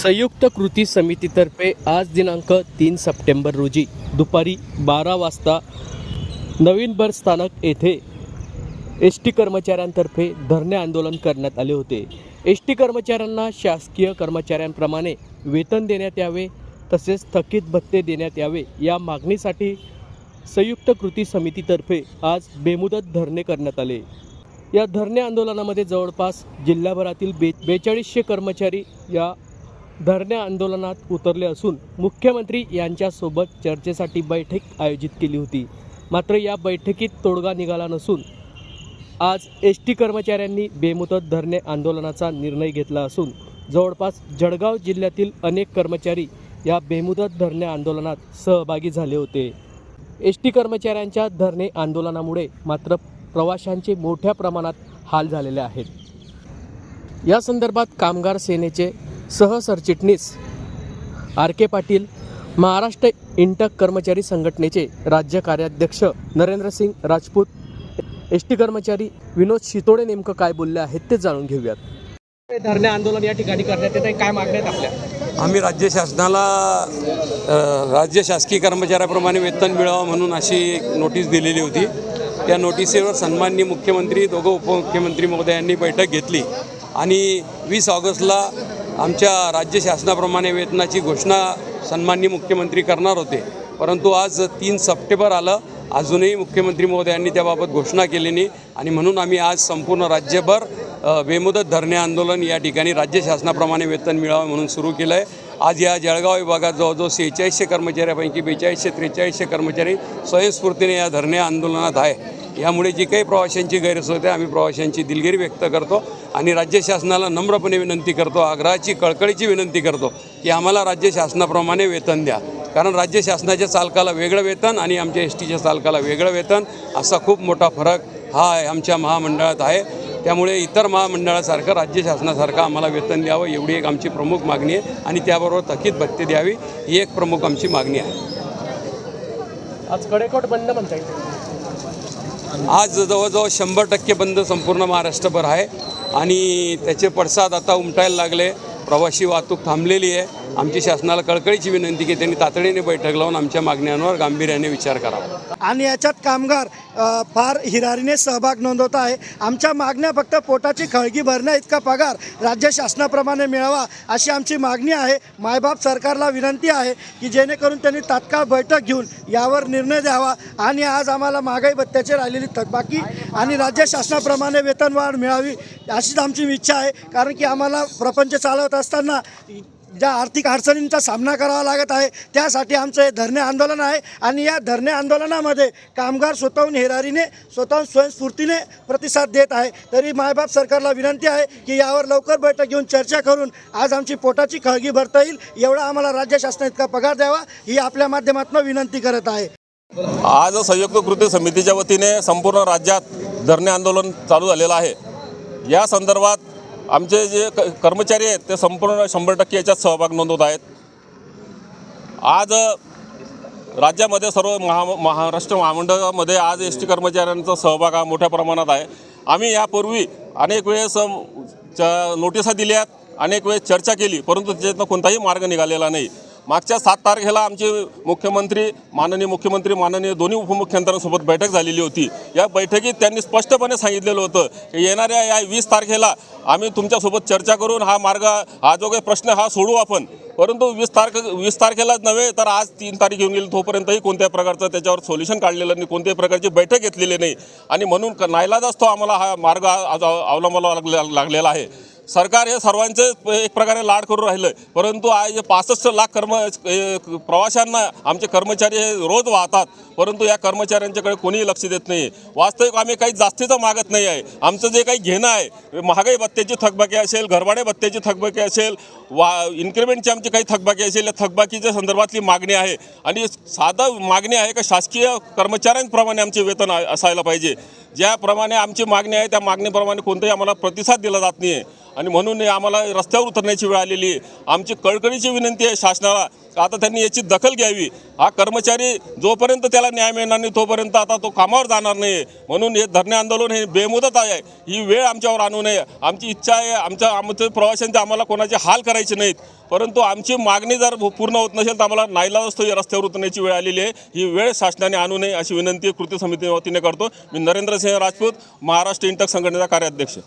संयुक्त कृती समितीतर्फे आज दिनांक तीन सप्टेंबर रोजी दुपारी बारा वाजता नवीन बस स्थानक येथे एस टी कर्मचाऱ्यांतर्फे धरणे आंदोलन करण्यात आले होते. एस टी कर्मचाऱ्यांना शासकीय कर्मचाऱ्यांप्रमाणे वेतन देण्यात यावे तसेच थकीत भत्ते देण्यात यावे या मागणीसाठी संयुक्त कृती समितीतर्फे आज बेमुदत धरणे करण्यात आले. या धरणे आंदोलनामध्ये जवळपास जिल्ह्याभरातील बे बेचाळीसशे कर्मचारी या धरणे आंदोलनात उतरले असून मुख्यमंत्री यांच्यासोबत चर्चेसाठी बैठक आयोजित केली होती. मात्र या बैठकीत तोडगा निघाला नसून आज एस टी कर्मचाऱ्यांनी बेमुदत धरणे आंदोलनाचा निर्णय घेतला असून जवळपास जळगाव जिल्ह्यातील अनेक कर्मचारी या बेमुदत धरणे आंदोलनात सहभागी झाले होते. एस टी कर्मचाऱ्यांच्या धरणे आंदोलनामुळे मात्र प्रवाशांचे मोठ्या प्रमाणात हाल झालेले आहेत. या संदर्भात कामगार सेनेचे सहसरचिटणीस आर के पाटील महाराष्ट्र इंटक कर्मचारी संघटनेचे राज्य कार्याध्यक्ष नरेंद्रसिंग राजपूत एस टी कर्मचारी विनोद शितोडे नेमकं काय बोलले आहेत ते जाणून घेऊयात. धरणे आंदोलन या ठिकाणी करण्यात येत आहे काय मागण्यात आपल्या? आम्ही राज्य शासनाला राज्य शासकीय कर्मचाऱ्याप्रमाणे वेतन मिळावं म्हणून अशी एक नोटीस दिलेली होती. त्या नोटिसीवर सन्माननीय मुख्यमंत्री दोघं उपमुख्यमंत्री महोदयांनी बैठक घेतली. आणि वीस ऑगस्टला आमच्या राज्य शासनाप्रमाणे वेतनाची घोषणा सन्माननीय मुख्यमंत्री करणार होते. परंतु आज तीन सप्टेंबर आलं. अजूनही मुख्यमंत्री महोदयांनी त्याबाबत घोषणा केली नाही. आणि म्हणून आम्ही आज संपूर्ण राज्यभर बेमुदत धरणे आंदोलन या ठिकाणी राज्य शासनाप्रमाणे वेतन मिळावं म्हणून सुरू केलं आहे आज या जळगाव विभागात जवळजवळ सेहेचाळीसशे कर्मचाऱ्यापैकी बेचाळीसशे त्रेचाळीसशे कर्मचारी स्वयंस्फूर्तीने या धरणे आंदोलनात आहे. यामुळे जी काही प्रवाशांची गैरसोय होते आम्ही प्रवाशांची दिलगिरी व्यक्त करतो आणि राज्य शासनाला नम्रपणे विनंती करतो आग्रहाची कळकळीची विनंती करतो की आम्हाला राज्य शासनाप्रमाणे वेतन द्या. कारण राज्य शासनाच्या चालकाला वेगळं वेतन आणि आमच्या एस टीच्या चालकाला वेगळं वेतन असा खूप मोठा फरक हा आहे आमच्या महामंडळात आहे. त्यामुळे इतर महामंडळासारखं राज्य शासनासारखं आम्हाला वेतन द्यावं एवढी एक आमची प्रमुख मागणी आहे आणि त्याबरोबर थकीत भत्ते द्यावी ही एक प्रमुख आमची मागणी आहे. आज कडेकोट बंद म्हणता येईल. आज जवळजवळ शंभर टक्के बंद संपूर्ण महाराष्ट्रभर आहे. आणि त्याचे पडसाद आता उमटायला लागले. प्रवासी वाहतूक थांबलेली आहे. आमची शासनाला कळकळीची विनंती की त्यांनी तातडीने बैठक लावून आमच्या मागण्यांवर गांभीर्याने विचार करावा. आणि याच्यात कामगार फार हिरारीने सहभाग नोंदवत आहे. आमच्या मागण्या फक्त पोटाची खळगी भरण्या इतका पगार राज्य शासनाप्रमाणे मिळावा अशी आमची मागणी आहे. मायबाप सरकारला विनंती आहे की जेणेकरून त्यांनी तात्काळ बैठक घेऊन यावर निर्णय द्यावा आणि आज आम्हाला महागाई भत्त्याची राहिलेली थकबाकी आणि राज्य शासनाप्रमाणे वेतनवाढ मिळावी अशीच आमची इच्छा आहे. कारण की आम्हाला प्रपंच चालवत असताना ज्या आर्थिक अडचणींचा सामना करावा लागत आहे त्यासाठी आमचं हे धरणे आंदोलन आहे. आणि या धरणे आंदोलनामध्ये कामगार स्वतःहून हेरारीने स्वतःहून स्वयंस्फूर्तीने प्रतिसाद देत आहे. तरी मायबाप सरकारला विनंती आहे की यावर लवकर बैठक घेऊन चर्चा करून आज आमची पोटाची खळगी भरता येईल एवढा आम्हाला राज्य शासना इतका पगार द्यावा ही आपल्या माध्यमातून विनंती करत आहे. आज संयुक्त कृती समितीच्या वतीने संपूर्ण राज्यात धरणे आंदोलन चालू झालेलं आहे. या संदर्भात आमचे जे क कर्मचारी आहेत ते संपूर्ण शंभर टक्के याच्यात सहभाग नोंदवत आहेत. आज राज्यामध्ये सर्व महा महाराष्ट्र महामंडळामध्ये आज एस टी कर्मचाऱ्यांचा सहभाग हा मोठ्या प्रमाणात आहे. आम्ही यापूर्वी अनेक वेळेस च नोटिसा दिल्यात अनेक वेळेस चर्चा केली परंतु त्याच्यातनं कोणताही मार्ग निघालेला नाही. मागच्या सात तारखेला आमचे मुख्यमंत्री माननीय मुख्यमंत्री माननीय दोन्ही उपमुख्यमंत्र्यांसोबत बैठक झालेली होती. या बैठकीत त्यांनी स्पष्टपणे सांगितलेलं होतं की येणाऱ्या या वीस तारखेला आम्ही तुमच्यासोबत चर्चा करून हा मार्ग हा जो काही प्रश्न हा सोडू आपण. परंतु वीस तारख वीस तारखेलाच नव्हे तर आज तीन तारीख येऊन गेली तोपर्यंतही कोणत्याही प्रकारचं त्याच्यावर सोल्युशन काढलेलं नाही कोणत्याही प्रकारची बैठक घेतलेली नाही. आणि म्हणून क- नाईलाज असतो आम्हाला हा मार्ग आज अवलंबावा लागले लागलेला आहे. सरकार हे सर्वांचे एक प्रकारे लाड करून राहिलं परंतु आज पासष्ट लाख कर्म प्रवाशांना आमचे कर्मचारी हे रोज वाहतात. परंतु या कर्मचाऱ्यांच्याकडे कोणीही लक्ष देत नाही वास्तविक आम्ही काही जास्तीचं मागत नाही आहे. आमचं जे काही घेणं आहे महागाई भत्त्याची थकबाकी असेल घरभाडे भत्त्याची थकबाकी असेल वा इन्क्रिमेंटची आमची काही थकबाकी असेल या थकबाकीच्या संदर्भातली मागणी आहे. आणि साधं मागणी आहे का शासकीय कर्मचाऱ्यांप्रमाणे आमचे वेतन असायला पाहिजे. ज्याप्रमाणे आमची मागणी आहे त्या मागणीप्रमाणे कोणताही आम्हाला प्रतिसाद दिला जात नाही आणि म्हणून हे आम्हाला रस्त्यावर उतरण्याची वेळ आलेली आहे. आमची कळकळीची विनंती आहे शासनाला आता त्यांनी याची दखल घ्यावी. हा कर्मचारी जोपर्यंत त्याला न्याय मिळणार नाही तोपर्यंत आता तो कामावर जाणार नाही म्हणून हे धरणे आंदोलन हे बेमुदत आहे. ही वेळ आमच्यावर आणू नये. आमची इच्छा आहे आमच्या आमच्या प्रवाशांचे आम्हाला कोणाचे हाल करायचे नाहीत. परंतु आमची मागणी जर पूर्ण होत नसेल तर आम्हाला नाईलाजस्तो या रस्त्यावर उतरण्याची वेळ आलेली आहे. ही वेळ शासनाने आणू नये अशी विनंती कृती समितीच्या वतीने करतो. मी नरेंद्र सिंह राजपूत महाराष्ट्र इंटक संघटनेचा कार्याध्यक्ष.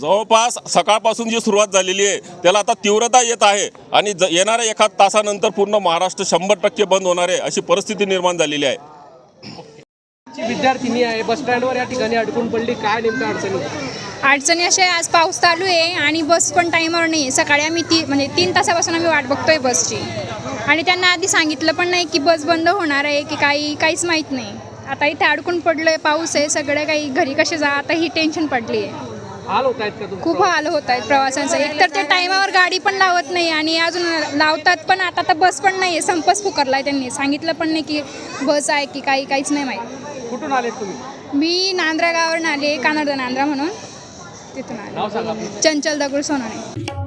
जवळपास सकाळपासून जी सुरुवात झालेली आहे त्याला आता तीव्रता येत आहे आणि ज येणाऱ्या एका तासानंतर पूर्ण महाराष्ट्र शंभर टक्के बंद होणार आहे अशी परिस्थिती निर्माण झालेली आहे. विद्यार्थिनी आहे. बस स्टँडवर या ठिकाणी अडकून पडली. काय नेमक्या अडचणी अडचणी अशा आहे आज पाऊस चालू आहे आणि बस पण टाईमवर नाही आहे सकाळी आम्ही ती म्हणजे तीन तासापासून आम्ही वाट बघतोय बसची. आणि त्यांना आधी सांगितलं पण नाही की बस बंद होणार आहे की काही काहीच माहीत नाही. आता इथे अडकून पडलो आहे पाऊस आहे सगळं काही घरी कसे जा आता ही टेन्शन पडली आहे? खूप हाल होत आहेत प्रवासांचं. एकतर ते टायमावर गाडी पण लावत नाही आणि अजून लावतात पण आता तर बस पण नाही आहे संपच पुकारला आहे त्यांनी. सांगितलं पण नाही की बस आहे की काही काहीच नाही माहीत. कुठून आलेत तुम्ही? मी नांद्रा गावावरून आले कानडा नांद्रा म्हणून. तिथून आले नाव सांगा आपलं. चंचल दगड सोनाने